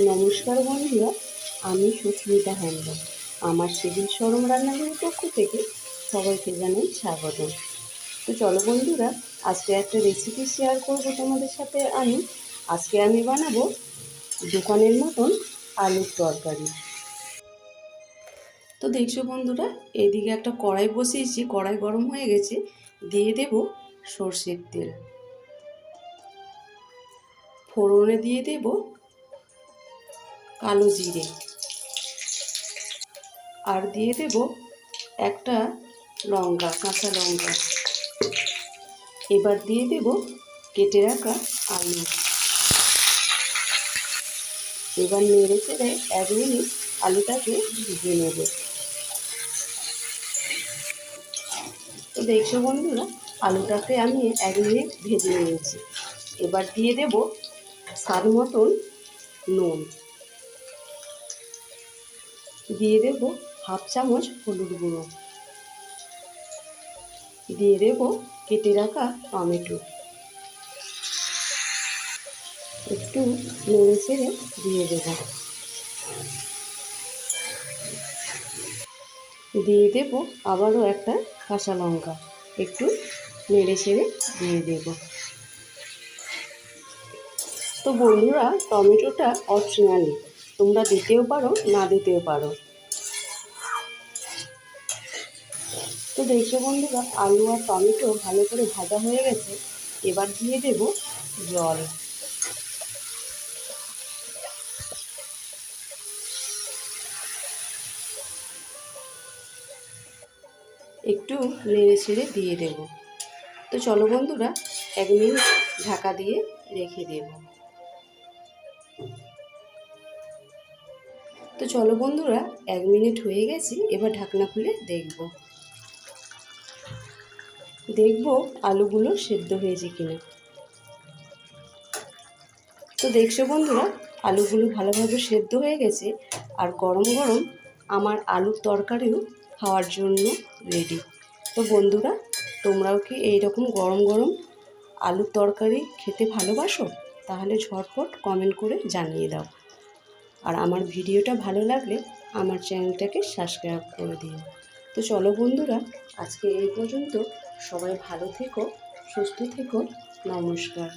নমস্কার বন্ধুরা, আমি সুস্মিতা হ্যান্ডলুম আমার সিভিল সরম রান্নাঘরের পক্ষ থেকে সবাইকে জানাই স্বাগত। তো চলো বন্ধুরা, আজকে একটা রেসিপি শেয়ার করব তোমাদের সাথে আমি। আজকে আমি বানাবো দোকানের মতন আলুর তরকারি। তো দেখছ বন্ধুরা এইদিকে একটা কড়াই বসিয়েছি, কড়াই গরম হয়ে গেছে, দিয়ে দেব সর্ষের তেল। ফোড়নে দিয়ে দেব কালো জিরে। আর দিয়ে দেব একটা লঙ্কা, কাঁচা লঙ্কা। এবার দিয়ে দেব কেটে রাখা আলু। এবার নেড়ে চেড়ে এক মিনিট আলুটাকে ভিজে নেব। তো দেখছ বন্ধুরা, আলুটাকে আমি এক মিনিট ভেজে নিয়েছি। এবার দিয়ে দেব স্বাদ মতন নুন। দিয়ে দেব হাফ চামচ হলুদ গুঁড়ো। দিয়ে দেব কেটে রাখা টমেটো। একটু নেড়ে ছেড়ে দিয়ে দেব। দিয়ে দেব আবারও একটা কাঁচা লঙ্কা। একটু নেড়ে ছেড়ে দিয়ে দেব। তো বন্ধুরা, টমেটোটা অপশনালি তোমরা দিতেও পারো, না দিতেও পারো। তো দেখছ বন্ধুরা, আলু আর টমেটো ভালো করে ভাজা হয়ে গেছে। এবার দিয়ে দেব জল। একটু নেড়ে ছেড়ে দিয়ে দেব। তো চলো বন্ধুরা, এক মিনিট ঢাকা দিয়ে রেখে দেব। তো চলো বন্ধুরা, এক মিনিট হয়ে গেছে, এবার ঢাকনা খুলে দেখব। দেখব আলুগুলো সেদ্ধ হয়েছে কিনা। তো দেখছ বন্ধুরা, আলুগুলো ভালোভাবে সেদ্ধ হয়ে গেছে, আর গরম গরম আমার আলুর তরকারিও খাওয়ার জন্য রেডি তো বন্ধুরা, তোমরাও কি এই রকম গরম গরম আলুর তরকারি খেতে ভালোবাসো? তাহলে ঝটপট কমেন্ট করে জানিয়ে দাও। আর আমার ভিডিওটা ভালো লাগলে আমার চ্যানেলটাকে সাবস্ক্রাইব করে দিও তো চলো বন্ধুরা, আজকে এই পর্যন্ত সবাই ভালো থেকো, সুস্থ থেকো, নমস্কার।